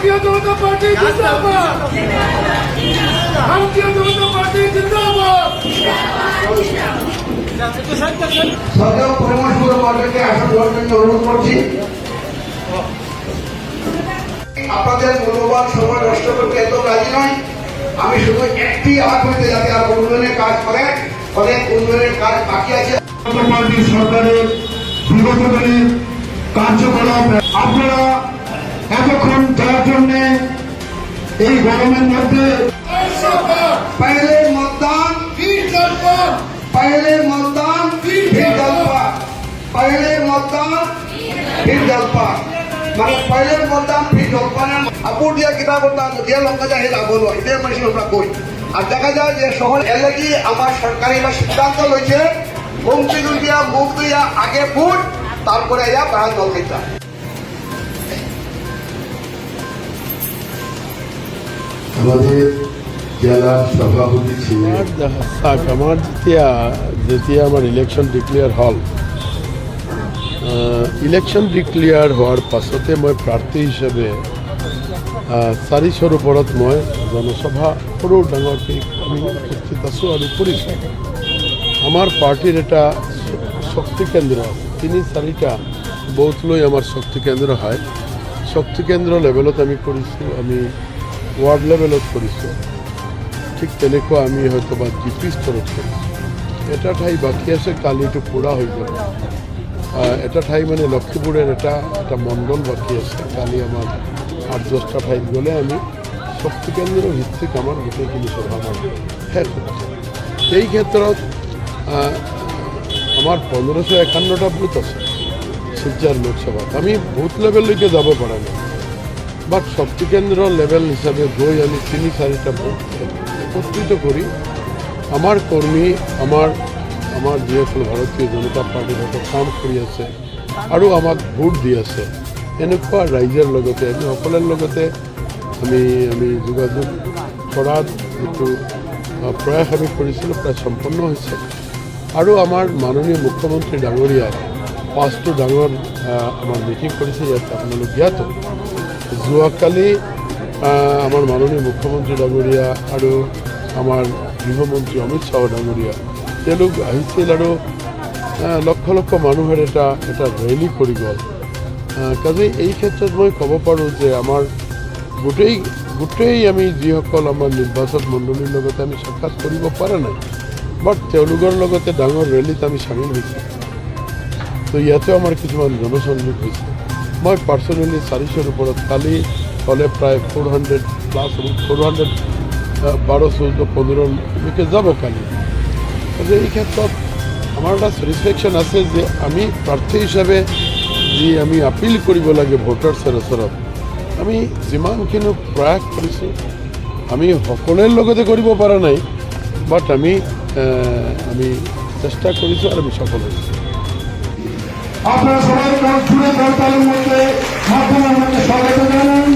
ভারতীয় জনতা পার্টি ভারতীয় জনতা পার্টি সরকার পরামর্শ করে আসন অনুরোধ করছি। আপনাদের মূল্যবান সময় নষ্ট করতে এত রাজি নয়। আমি শুধু একটি আগ হইতে যাতে আর উন্নয়নের কাজ করে অনেক উন্নয়নের কাজ বাকি আছে। পার্টি সরকারের বিগত দিনের কার্যকলাপ আপনারা ততক্ষণ তার জন্য এই গরমের মধ্যে পাইলে মতদান মতদান মতদান মানে মতদান আপুর দিয়া দিয়া লঙ্কা এটাই মানুষের আমরা কই। আর দেখা যায় যে শহর এলাকি আমার সরকারি বা সিদ্ধান্ত রয়েছে মুখ দিয়া আগে ফুট তারপরে ইয়া বাড়া দল আমাদের জেলার সভাপতি ছিলেন। আমার আমার যেতিয়া যেতিয়া আমাৰ ইলেকশ্যন ডিক্লেয়াৰ হ'ল ইলেকশ্যন ডিক্লেয়াৰ হোৱাৰ পাছতে মই প্ৰাৰ্থী হিচাপে চাৰিশৰ ওপৰত মই জনসভা সৰু ডাঙৰকৈ আমি উপস্থিত আছোঁ আৰু কৰিছোঁ। আমাৰ পাৰ্টীৰ এটা শক্তি কেন্দ্ৰ, তিনি চাৰিটা বুথ লৈ আমাৰ শক্তি কেন্দ্ৰ হয়। শক্তি কেন্দ্ৰ লেভেলত আমি কৰিছোঁ, আমি ৱাৰ্ড লেভেলত কৰিছোঁ ঠিক তেনেকুৱা আমি হয়তো বা জি পি স্তৰত এটা ঠাই বাকী আছে কালি এইটো পূৰা হৈ যাব। এটা ঠাই মানে লক্ষীপুৰৰ এটা এটা মণ্ডল বাকী আছে। কালি আমাৰ আঠ দহটা ঠাইত গ'লে আমি শক্তি কেন্দ্ৰ ভিত্তিক আমাৰ গোটেইখিনি সভা আমাৰ শেষ হ'ব এই ক্ষেত্ৰত আহ, আমাৰ পোন্ধৰশ একাৱন্নটা বুথ আছে। শিলচৰ লোকসভাত। আমি বুথ লেভেললৈকে যাব পৰা নাই। বাট শক্তি কেন্দ্ৰ লেভেল হিচাপে গৈ আমি তিনি চাৰিটা বুথ একত্ৰিত কৰি আমাৰ কৰ্মী আমাৰ আমাৰ যিসকল ভাৰতীয় জনতা পাৰ্টিৰ সৈতে কাম কৰি আছে আৰু আমাক ভোট দি আছে। এনেকুৱা ৰাইজৰ লগতে, আমি সকলোৰে লগতে আমি আমি যোগাযোগ কৰাৰ যিটো প্ৰয়াস আমি কৰিছিলোঁ, প্ৰায় সম্পন্ন হৈছে। আৰু আমাৰ মাননীয় মুখ্যমন্ত্ৰী ডাঙৰীয়াই পাঁচটো ডাঙৰ আমাৰ মিটিং কৰিছে। ইয়াত আপোনালোক জ্ঞাত। যোৱাকালি আমাৰ মাননীয় মুখ্যমন্ত্ৰী ডাঙৰীয়া আৰু আমাৰ গৃহমন্ত্ৰী অমিত শ্বাহ ডাঙৰীয়া তেওঁলোক আহিছিল আৰু লক্ষ লক্ষ মানুহৰ এটা এটা ৰেলী কৰি গ'ল। কাজেই এই ক্ষেত্ৰত মই ক'ব পাৰোঁ যে আমাৰ গোটেই গোটেই আমি যিসকল আমাৰ নিৰ্বাচন মণ্ডলীৰ লগতে আমি সাক্ষাৎ কৰিব পৰা নাই, বাট তেওঁলোকৰ লগতে ডাঙৰ ৰেলীত আমি চামিল হৈছোঁ। তো ইয়াতেও আমাৰ কিছুমান জনসংযোগ হৈছে। মই পাৰ্চনেলি চাৰিশৰ ওপৰত কালি হ'লে প্ৰায় four hundred plus four hundred বাৰ চৌধ্য পোন্ধৰলৈকে যাব কালি গতিকে এই ক্ষেত্ৰত আমাৰ এটা ছেটিছফেকশ্যন আছে যে আমি প্ৰাৰ্থী হিচাপে যি আমি আপিল কৰিব লাগে ভোটাৰ্ছৰ ওচৰত, আমি যিমানখিনি প্ৰয়াস কৰিছোঁ, আমি সকলোৰে লগতে কৰিব পৰা নাই বাট আমি আমি চেষ্টা কৰিছোঁ আৰু আমি সফল হৈছোঁ। আপনারা সবাই জোরে করতালের মধ্যে মাধ্যমের মধ্যে স্বাগত জানান।